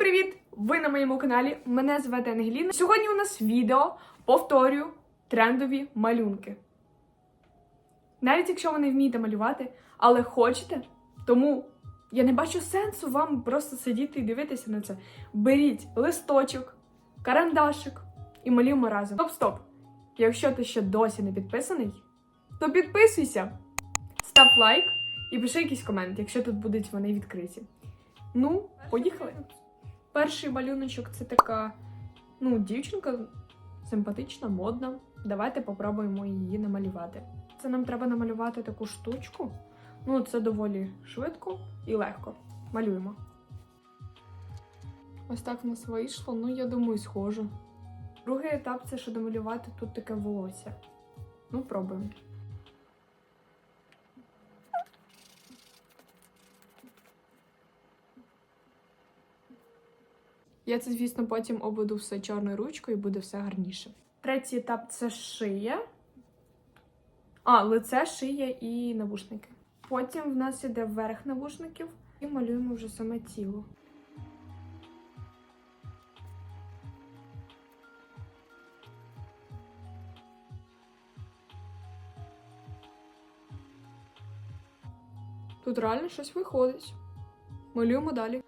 привіт! Ви на моєму каналі. Мене звати Ангеліна. Сьогодні у нас відео повторюю трендові малюнки. Навіть якщо ви не вмієте малювати, але хочете, тому я не бачу сенсу вам просто сидіти і дивитися на це. Беріть листочок, карандашик і малюємо разом. Стоп-стоп! Якщо ти ще досі не підписаний, то підписуйся, став лайк і пиши якийсь комент, якщо тут будуть вони відкриті. Ну, поїхали. Перший малюночок це така, ну, дівчинка симпатична, модна. Давайте попробуємо її намалювати. Це нам треба намалювати таку штучку. Ну, це доволі швидко і легко. Малюємо. Ось так в нас вийшло. Ну, я думаю, схоже. Другий етап це ще домалювати тут таке волосся. Ну, пробуємо. Я це, звісно, потім обведу все чорною ручкою і буде все гарніше. Третій етап це шия. А, лице, шия і навушники. Потім в нас іде верх навушників і малюємо вже саме тіло. Тут реально щось виходить. Малюємо далі.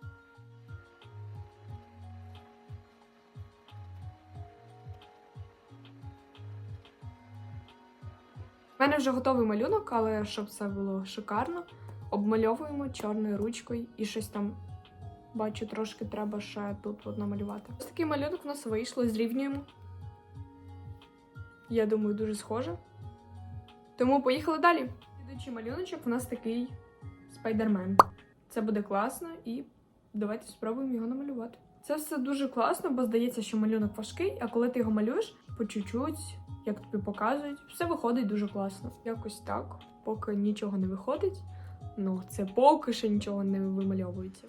У мене вже готовий малюнок, але щоб це було шикарно, обмальовуємо чорною ручкою і щось там бачу, трошки треба ще тут намалювати. Ось такий малюнок у нас вийшло, зрівнюємо. Я думаю, дуже схоже. Тому поїхали далі. Слідуючий малюночок у нас такий спайдермен. Це буде класно і давайте спробуємо його намалювати. Це все дуже класно, бо здається, що малюнок важкий, а коли ти його малюєш по чуть-чуть, як тобі показують, все виходить дуже класно. Якось так, поки нічого не виходить. Ну, це поки що нічого не вимальовується.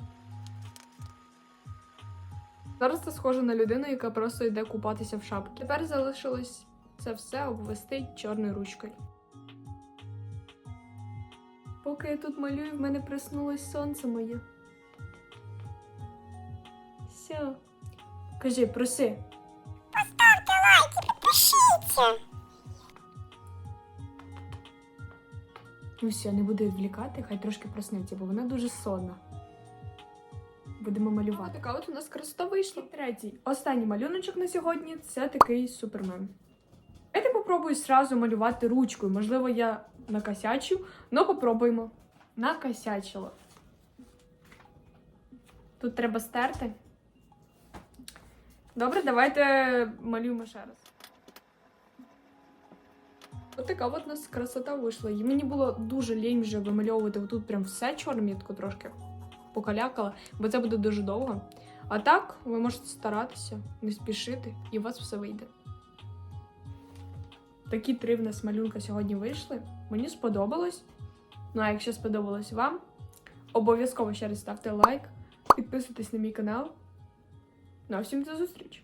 Зараз це схоже на людину, яка просто йде купатися в шапці. Тепер залишилось це все обвести чорною ручкою. Поки я тут малюю, в мене проснулось сонце моє. Все. Кажи, проси. Пишіться. Ну все, не буду відвлікати, хай трошки проснеться, бо вона дуже сонна. Будемо малювати. Така от у нас красота вийшла. Третій. Останній малюночок на сьогодні це такий супермен. Я Давайте попробую зразу малювати ручкою. Можливо, я накосячу, але попробуємо. Накосячила. Тут треба стерти. Добре, давайте малюємо ще раз. От така от у нас красота вийшла. І мені було дуже лінь вже вимальовувати тут прям все таку трошки покалякала, бо це буде дуже довго. А так, ви можете старатися, не спішити, і у вас все вийде. Такі три в нас малюнка сьогодні вийшли. Мені сподобалось. Ну а якщо сподобалось вам, обов'язково ще раз ставте лайк, підписуйтесь на мій канал. Ну всім до зустрічі!